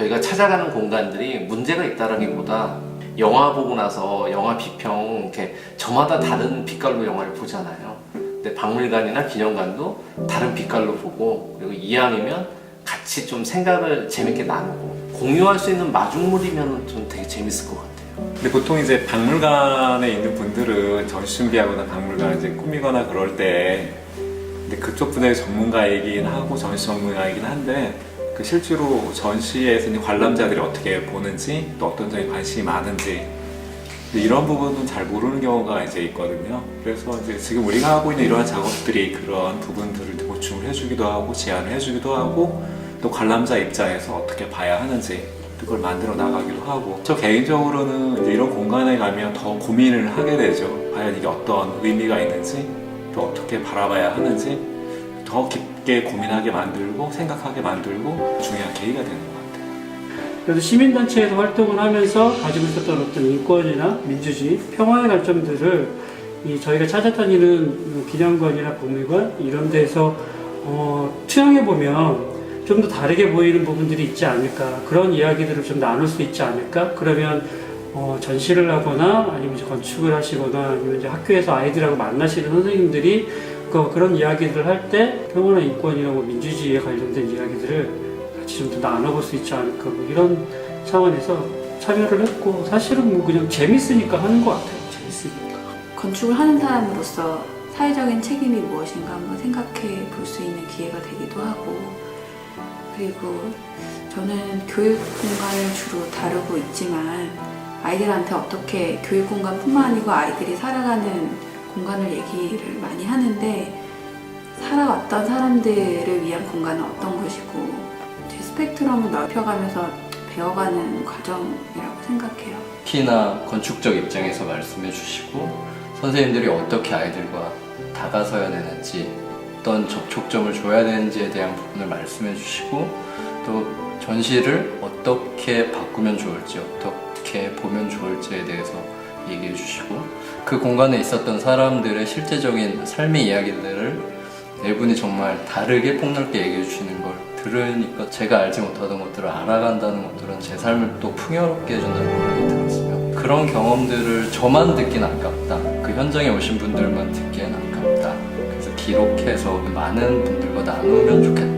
저희가 찾아가는 공간들이 문제가 있다라기보다 영화 보고 나서 영화 비평 이렇게 저마다 다른 빛깔로 영화를 보잖아요. 근데 박물관이나 기념관도 다른 빛깔로 보고 그리고 이왕이면 같이 좀 생각을 재밌게 나누고 공유할 수 있는 마중물이면 좀 되게 재밌을 것 같아요. 근데 보통 이제 박물관에 있는 분들은 전시 준비하거나 박물관 이제 꾸미거나 그럴 때 근데 그쪽 분야의 전문가이긴 하고 전시 전문가이긴 한데 그 실제로 전시에서 이제 관람자들이 어떻게 보는지 또 어떤 점에 관심이 많은지 이런 부분은 잘 모르는 경우가 이제 있거든요. 그래서 이제 지금 우리가 하고 있는 이러한 작업들이 그런 부분들을 보충을 해주기도 하고 제안을 해주기도 하고 또 관람자 입장에서 어떻게 봐야 하는지 그걸 만들어 나가기도 하고 저 개인적으로는 이런 공간에 가면 더 고민을 하게 되죠. 과연 이게 어떤 의미가 있는지 또 어떻게 바라봐야 하는지 더 깊게 고민하게 만들고 생각하게 만들고 중요한 계기가 되는 것 같아요. 그래서 시민단체에서 활동을 하면서 가지고 있었던 어떤 인권이나 민주주의, 평화의 관점들을 이 저희가 찾아다니는 기념관이나 박물관 이런 데서 어, 투영해 보면 좀 더 다르게 보이는 부분들이 있지 않을까 그런 이야기들을 좀 나눌 수 있지 않을까 그러면 어, 전시를 하거나 아니면 이제 건축을 하시거나 아니면 이제 학교에서 아이들하고 만나시는 선생님들이 그, 그런 이야기들을 할때 평화나 인권이나 뭐 민주주의에 관련된 이야기들을 같이 좀 더 나눠볼 수 있지 않을까 뭐 이런 차원에서 참여를 했고 사실은 뭐 그냥 재밌으니까 하는 것 같아요. 재밌으니까. 건축을 하는 사람으로서 사회적인 책임이 무엇인가 한번 생각해 볼 수 있는 기회가 되기도 하고 그리고 저는 교육 공간을 주로 다루고 있지만 아이들한테 어떻게 교육 공간뿐만 아니고 아이들이 살아가는 공간을 얘기를 많이 하는데 살아왔던 사람들을 위한 공간은 어떤 것이고 제 스펙트럼을 넓혀가면서 배워가는 과정이라고 생각해요. 특히나 건축적 입장에서 말씀해 주시고 선생님들이 어떻게 아이들과 다가서야 되는지 어떤 접촉점을 줘야 되는지에 대한 부분을 말씀해 주시고 또 전시를 어떻게 바꾸면 좋을지 어떻게 보면 좋을지에 대해서 얘기해 주시고 그 공간에 있었던 사람들의 실제적인 삶의 이야기들을 네 분이 정말 다르게 폭넓게 얘기해 주시는 걸 들으니까 제가 알지 못하던 것들을 알아간다는 것들은 제 삶을 또 풍요롭게 해준다는 생각이 들었으면 그런 경험들을 저만 듣긴 아깝다. 그 현장에 오신 분들만 듣기엔 아깝다. 그래서 기록해서 많은 분들과 나누면 좋겠다